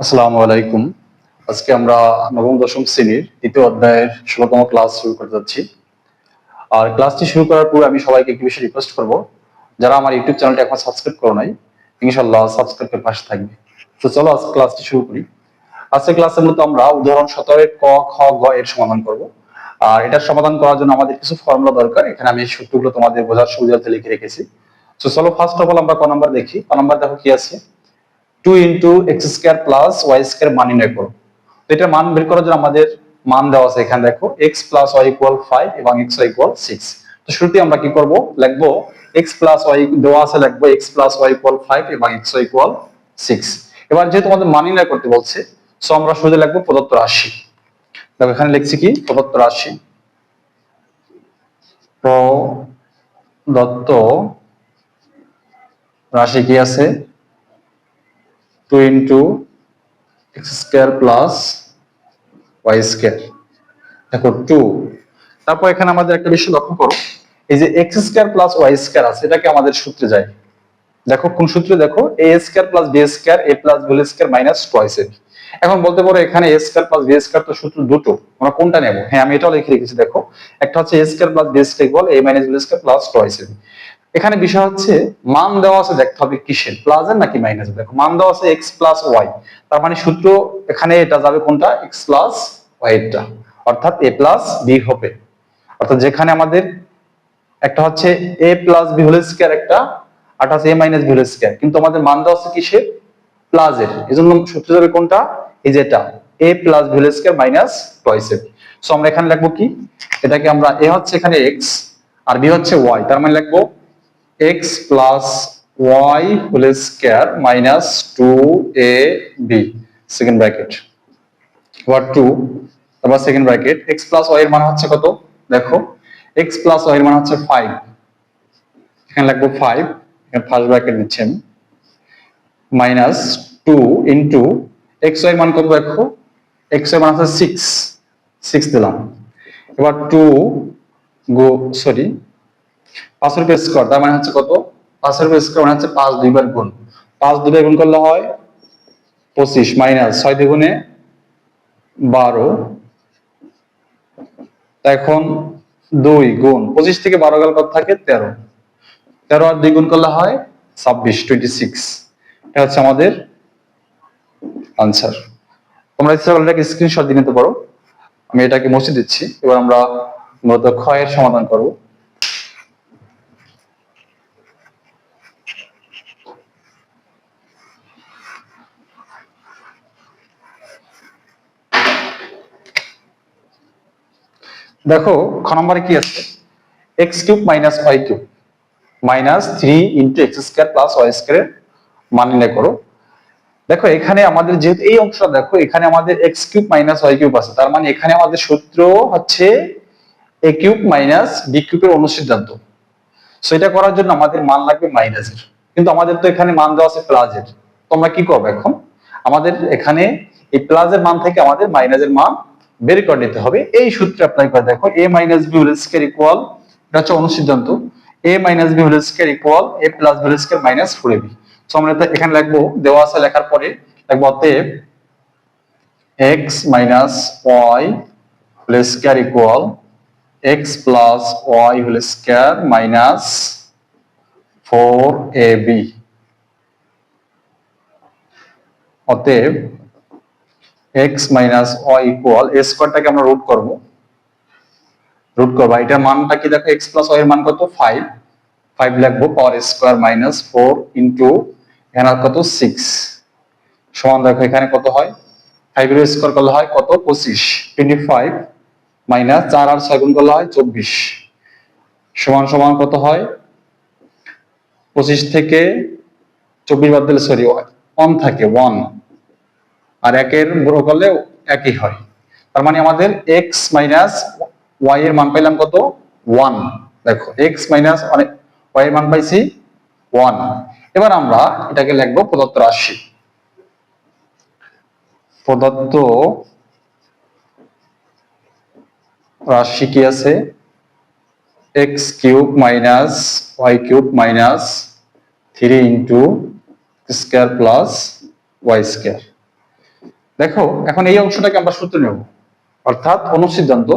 আসসালামু আলাইকুম। আজকে আমরা নবম, দশম শ্রেণির দ্বিতীয় অধ্যায়ের ষোলতম ক্লাস শুরু করতে যাচ্ছি। আর ক্লাসটি শুরু করার পূর্বে আমি সবাইকে একটি বিষয় রিকোয়েস্ট করব। যারা আমার ইউটিউব চ্যানেলটি এখন সাবস্ক্রাইব করো নাই ইনশাল্লাহ সাবস্ক্রাইব করে পাশে থাকবে। তো চলো আজ ক্লাসটি শুরু করি। আজকের ক্লাসে মূলত আমরা উদাহরণ সতেরো ক, খ, গ এর সমাধান করব। আর এটার সমাধান করার জন্য আমাদের কিছু ফর্মুলা দরকার। এখানে আমি সূত্রগুলো তোমাদের বোঝার সুবিধার্থে লিখে রেখেছি। তো চলো ফার্স্ট অফ অল আমরা ক নাম্বার দেখি। ক নাম্বার দেখো কি আছে? Two into x square plus y square মান নির্ণয় করো। তো মান বের করার জন্য আমাদের মান দেওয়া আছে এখানে দেখো প্লাস ইকুয়াল এবং ইকুয়াল তো শুরুতে আমরা কি করব? প্লাস দেওয়া আছে প্লাস ইকুয়াল এবং ইকুয়াল এবার যেহেতু আমাদের মান নির্ণয় করতে বলছে সো আমরা প্রদত্ত রাশি। দেখো, এখানে লিখছি কি? প্রদত্ত রাশি। প্রদত্ত রাশি কি আছে? Two into x square plus y square দেখো টু তারপর এখানে আমাদের একটা বিষয় লক্ষ্য করো। এই যে x square plus y square আছে, এটাকে আমাদের সূত্রে যায়। দেখো, কোন সূত্রে? দেখো a square plus b square a plus এখন বলতে পারো এখানে a square plus b square তো সূত্র দুটো, আমরা কোনটা নেব? হ্যাঁ আমি এটাও লিখে রেখেছি, দেখো। একটা হচ্ছে a square plus b square equal a minus b square plus twice a এখানে বিষয় হচ্ছে, মান দেওয়া আছে, দেখতে হবে কিসের প্লাসের নাকি মাইনাস দেখো, মান দেওয়া আছে এক্স প্লাস ওয়াই তার মানে সূত্র এখানে এটা যাবে কোনটা? এক্স প্লাস ওয়াই এরটা অর্থাৎ এ প্লাস বি হবে। অর্থাৎ যেখানে আমাদের একটা হচ্ছে a plus b whole square একটা আর হচ্ছে a minus b whole square কিন্তু আমাদের মান দেওয়া আছে কিসের? প্লাসের এজন্য সূত্র যাবে কোনটা? এই যে এটা a plus b whole square minus twice এর। সো আমরা এখানে লিখব কি? এটাকে আমরা এ হচ্ছে এখানে এক্স আর বি হচ্ছে ওয়াই তার মানে লিখব x plus y whole square minus 2ab second bracket. এবার 2 তারপর second bracket x plus y এর মান হচ্ছে কত? দেখো, x plus y এর মান হচ্ছে 5 এখানে লিখব 5 এখানে ফার্স্ট ব্র্যাকেট দিচ্ছি আমি। মাইনাস 2 ইনটু x y এর মান কত দেখো? x y এর মান হচ্ছে 6 6 দিলাম। এবার 2 গো সরি পাঁচের উপর স্কোয়ার তার মানে হচ্ছে কত? স্কোয়ার মানে হচ্ছে পাঁচ গুণ। পাঁচ গুণ করলে হয় পঁচিশ মাইনাস ছয় দ্বিগুণে বারো। এখন দুই গুণ, পঁচিশ থেকে বারো কত থাকে? তেরো। তেরো আর দুই গুণ করলে হয় ছাব্বিশ টোয়েন্টি সিক্স এটা হচ্ছে আমাদের আনসার তোমরা ইচ্ছা করলে এটাকে স্ক্রিনশট দিয়ে নিতে পারো। আমি এটাকে মুছে দিচ্ছি। এবার আমরা মূলত ক্ষয়ের সমাধান করব। দেখো, খ নম্বরে কি আছে? X cube minus y cube minus three into x square plus y square মান নির্ণয় করো। দেখো, এখানে আমাদের যেহেতু, এই অংশটা দেখো, এখানে আমাদের x cube minus y cube আছে। তার মানে এখানে আমাদের সূত্র হচ্ছে এ কিউব মাইনাস বি কিউবের অনুসিদ্ধান্ত। সো এটা করার জন্য আমাদের মান লাগবে মাইনাসের কিন্তু আমাদের তো এখানে মান দেওয়া আছে প্লাসের তোমরা কি করবে এখন? আমাদের এখানে এই প্লাসের মান থেকে আমাদের মাইনাসের মান বের করে নিতে হবে। এই সূত্রে অ্যাপ্লাই করে দেখো a minus b whole square equal এটা হচ্ছে অনুসিদ্ধান্ত। A minus b whole square equal a plus b whole square minus four a b so আমরা এখানে লিখব, দেওয়া আছে লেখার পরে। লিখব, অতএব x minus y whole square equal x plus y whole square minus four a b অতএব x minus y equal a স্কোয়ারটাকে আমরা রুট করব। রুট করব। এটার মানটা কি দেখো? x প্লাস ওয়াই এর মান কত? 5 5 লিখব পাওয়ার স্কোয়ার মাইনাস 4 ইনটু এখানে কত? 6 সমান দেখো, এখানে কত হয়? 5 এর স্কোয়ার করলে হয় কত? 25 25 মাইনাস 4 আর 6 গুণ করলে হয় 24 সমান সমান কত হয়? 25 থেকে 24 বাদ দিলে সরি 1 থাকে 1 আর একের বড় করলে একই হয়। তার মানে আমাদের এক্স মাইনাস ওয়াই এর মান পাইলাম কত? ওয়ান দেখো এক্স মাইনাস ওয়াই এর মান পাইছি ওয়ান এবার আমরা এটাকে লিখব প্রদত্ত রাশি। প্রদত্ত রাশি কি আছে? X cube minus y cube minus three into square plus y square দেখো, এখন এই অংশটাকে আমরা সূত্র নেব। অর্থাৎ অনুসিদ্ধান্ত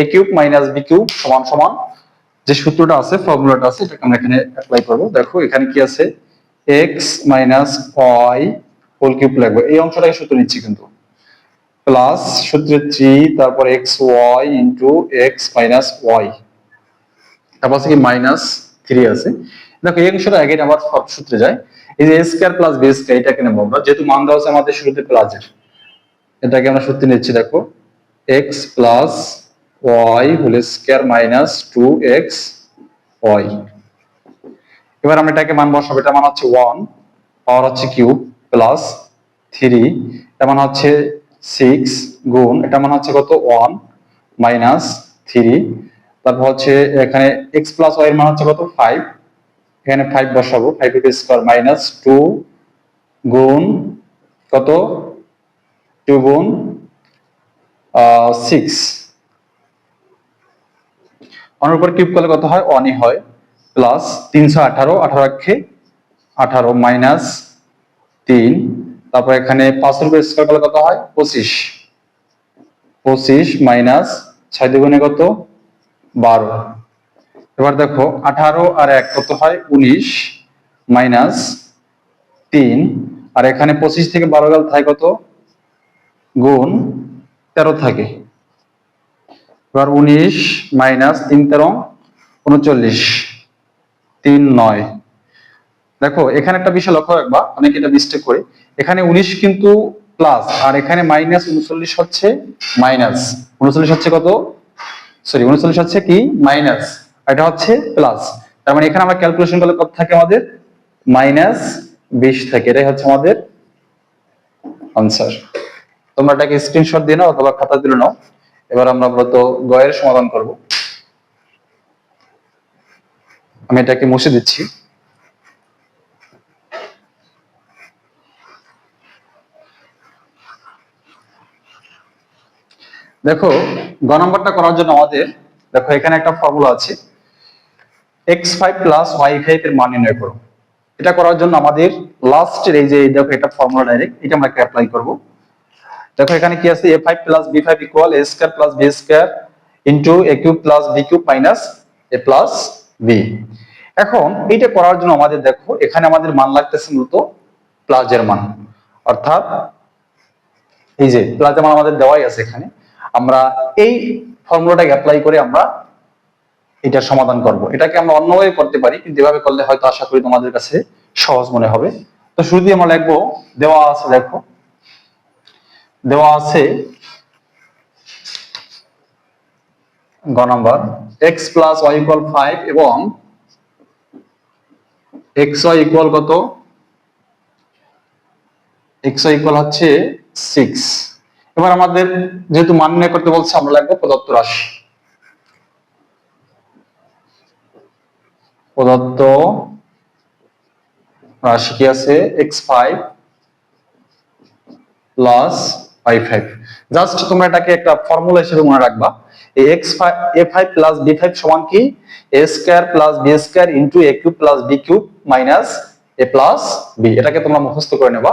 a cube minus b cube সমান সমান যে সূত্রটা আছে ফর্মুলাটা আছে, এটাকে আমরা এখানে অ্যাপ্লাই করব। দেখো, এখানে কি আছে? X minus y whole cube লাগবে। এই অংশটাকে সূত্র নিচ্ছি কিন্তু। প্লাস সূত্রে থ্রি তারপর x y into x minus y তারপর আছে কি? মাইনাস থ্রি আছে। দেখো, এই অংশটা আগে আবার সূত্রে যায়। এই যে a square plus b square এটাকে নেব আমরা। যেহেতু মান দেওয়া আছে আমাদের শুরুতে প্লাসের এটাকে আমরা সূত্রে নিচ্ছি, দেখো x plus y whole square minus two x y এবার আমরা এটাকে মান বসাবো এটা মান হচ্ছে ওয়ান পাওয়ার হচ্ছে কিউব প্লাস থ্রি এটা মান হচ্ছে সিক্স গুণ এটা মান হচ্ছে কত? ওয়ান মাইনাস থ্রি তারপর হচ্ছে এখানে এক্স প্লাস ওয়াই এর মান হচ্ছে কত? ফাইভ এখানে ফাইভ বসাবো ফাইভ স্কোয়ার মাইনাস টু গুণ কত? টু গুণ সিক্স ওয়ানের উপর কিউব করলে কত হয়? ওয়ানই হয়। প্লাস তিনশো আঠারো আঠারো একে আঠারো মাইনাস তিন। তারপর এখানে পাঁচশোর উপর স্কোয়ার করলে কত হয়? পঁচিশ। পঁচিশ মাইনাস ছয় দুগুণে কত? বারো। এবার দেখো, আঠারো আর এক কত হয়? উনিশ মাইনাস তিন। আর এখানে পঁচিশ থেকে বারো গেল থাকে কত? গুণ তেরো থাকে। এবার উনিশ মাইনাস তিন তেরো, উনচল্লিশ। তিন নয়। দেখো, এখানে একটা বিষয় লক্ষ্য রাখবা অনেকে এটা মিস্টেক করে? এখানে উনিশ কিন্তু প্লাস আর এখানে মাইনাস উনচল্লিশ হচ্ছে মাইনাস উনচল্লিশ হচ্ছে কত? সরি উনচল্লিশ হচ্ছে কি? মাইনাস এটা হচ্ছে প্লাস তার মানে এখানে আমরা ক্যালকুলেশন করলে কত থাকে আমাদের? মাইনাস বিশ থাকে। এটাই হচ্ছে আমাদের আনসার তোমরা এটাকে স্ক্রিনশট দিয়ে নাও অথবা খাতা তুলে নাও। এবার আমরা মূলত গয়ের সমাধান করব। আমি এটাকে মুছে দিচ্ছি। দেখো, গ নম্বরটা করার জন্য আমাদের, দেখো, এখানে একটা ফর্মুলা আছে। X five plus y five এর মান নির্ণয় করো। এটা করার জন্য আমাদের লাস্টের এই যে, দেখো, এটা ফর্মুলা ডাইরেক্ট এটা আমরা অ্যাপ্লাই করব। দেখো, এখানে কি আছে? A five plus b five equal a square plus plus plus এখন এইটা করার জন্য আমাদের দেখো, এখানে আমাদের মান লাগতেছে মূলত প্লাসের মান। অর্থাৎ এই যে প্লাসের মান আমাদের দেওয়াই আছে এখানে। আমরা এই ফর্মুলাটাকে অ্যাপ্লাই করে আমরা এটা সমাধান করব। এটাকে আমরা অন্যভাবে করতে পারি, কিন্তু এভাবে করলে হয়তো আশা করি তোমাদের কাছে সহজ মনে হবে। তো শুরুতেই আমরা লিখব, দেওয়া আছে দেখো দেওয়া আছে গ number x plus y equal five এবং এক্স ওয়াই ইকুয়াল কত? এক্স ওয়াই ইকুয়াল হচ্ছে সিক্স এবার আমাদের যেহেতু মান নির্ণয় করতে বলছে, আমরা লাগবো প্রদত্ত রাশি। প্রদত্ত রাশি কি আছে? এক্স ফাইভ প্লাস জাস্ট তোমরা এটাকে একটা ফর্মুলা হিসেবে মনে রাখবা। সমান কি? A square plus b square into a cube plus b cube minus a plus b এটাকে তোমরা মুখস্থ করে নেবা।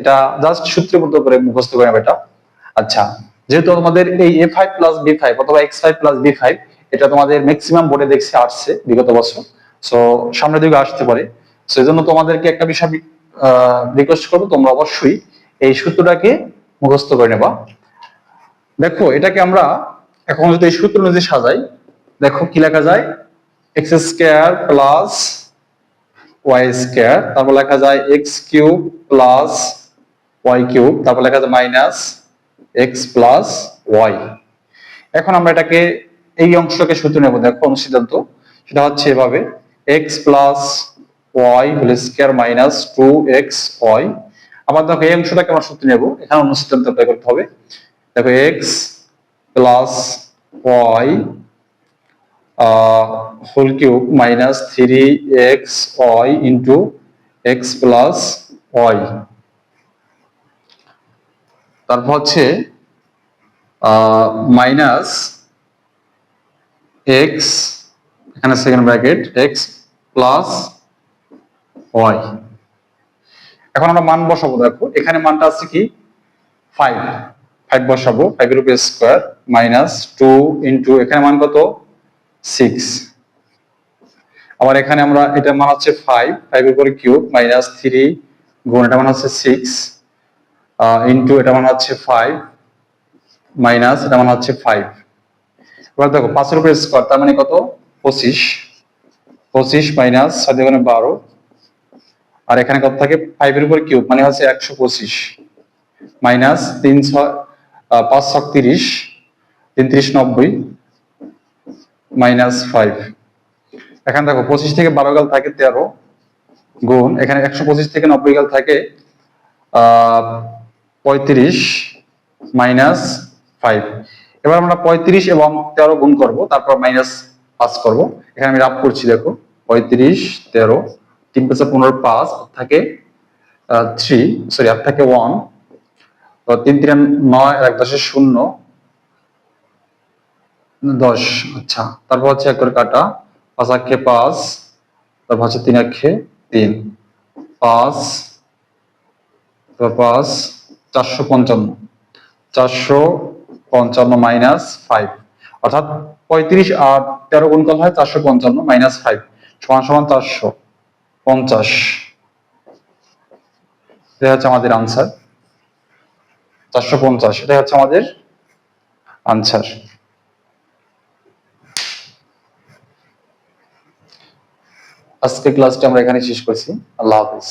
এটা জাস্ট করে মুখস্থ করে এটা। আচ্ছা যেহেতু তোমাদের এই a five plus b five অথবা x five plus b five এটা তোমাদের ম্যাক্সিমাম বোর্ডে দেখছি আসছে বিগত বছর। সো সামনের দিকে আসতে পারে। সো এই জন্য তোমাদেরকে একটা বিষয় রিকোয়েস্ট করব। তোমরা অবশ্যই এই সূত্রটাকে মুখস্থ করে নেবা। দেখো, এটাকে আমরা এখন যদি এই সূত্র অনুযায়ী সাজাই, দেখো কি লেখা যায়? X square plus y square তারপর লেখা যায় x cube plus y cube তারপর লেখা যায় মাইনাস এক্স প্লাস ওয়াই এখন আমরা এটাকে এই অংশটাকে সূত্র নেব, দেখো অনুসিদ্ধান্ত সেটা হচ্ছে এভাবে x plus y whole square minus two x y আবার দেখো এই অংশটাকে আমরা সূত্র নেব। এখানে অনুসিদ্ধান্ত অ্যাপ্লাই করতে হবে। দেখো x plus y whole cube minus three x y into x plus y তারপর হচ্ছে মাইনাস এক্স এখানে second bracket x plus y এখন আমরা মান বসাবো, দেখো। এখানে মানটা আছে কি? ফাইভ ফাইভ বসাবো ফাইভের উপরে স্কোয়ার মাইনাস টু ইন্টু এখানে মান কত? সিক্স আবার এখানে আমরা এটা মান হচ্ছে ফাইভ ফাইভের উপরে কিউব মাইনাস থ্রি গুণ এটা মান হচ্ছে সিক্স ইন্টু এটা মান হচ্ছে ফাইভ মাইনাস এটা মান হচ্ছে ফাইভ এবার দেখো, পাঁচের উপরে স্কোয়ার তার মানে কত? পঁচিশ। পঁচিশ মাইনাস ছয় বারো। আর এখানে কত থাকে? ফাইভের উপর কিউব মানে হচ্ছে একশো পঁচিশ। মাইনাস তিন ছয় পাঁচ ছক তিরিশ, তিন ত্রিশ নব্বই, মাইনাস ফাইভ এখানে দেখো, পঁচিশ থেকে বারো গাল থাকে তেরো গুণ, এখানে একশো পঁচিশ থেকে নব্বই গাল থাকে পঁয়ত্রিশ, মাইনাস ফাইভ এবার আমরা পঁয়ত্রিশ এবং তেরো গুণ করব, তারপর মাইনাস পাঁচ করব। এখানে আমি রাফ করছি, দেখো, পঁয়ত্রিশ, তেরো তিন পাঁচে পনেরো পাঁচ থাকে থ্রি সরি আর থাকে ওয়ান তিন তিন নয়, এক দশে শূন্য, দশ আচ্ছা তারপর হচ্ছে এক করে কাটা, পাঁচ আক্ষে পাঁচ, তারপর হচ্ছে তিন আক্ষে তিন, পাঁচ পাঁচ, চারশো পঞ্চান্ন চারশো পঞ্চান্ন মাইনাস ফাইভ অর্থাৎ পঁয়ত্রিশ আর তেরো গুণ করলে হয়? চারশো পঞ্চান্ন মাইনাস ফাইভ সমান সমান চারশো। পঞ্চাশ। এটা হচ্ছে আমাদের আনসার চারশো পঞ্চাশ এটা হচ্ছে আমাদের আনসার আজকে ক্লাসটা আমরা এখানে শেষ করছি। আল্লাহ হাফিজ।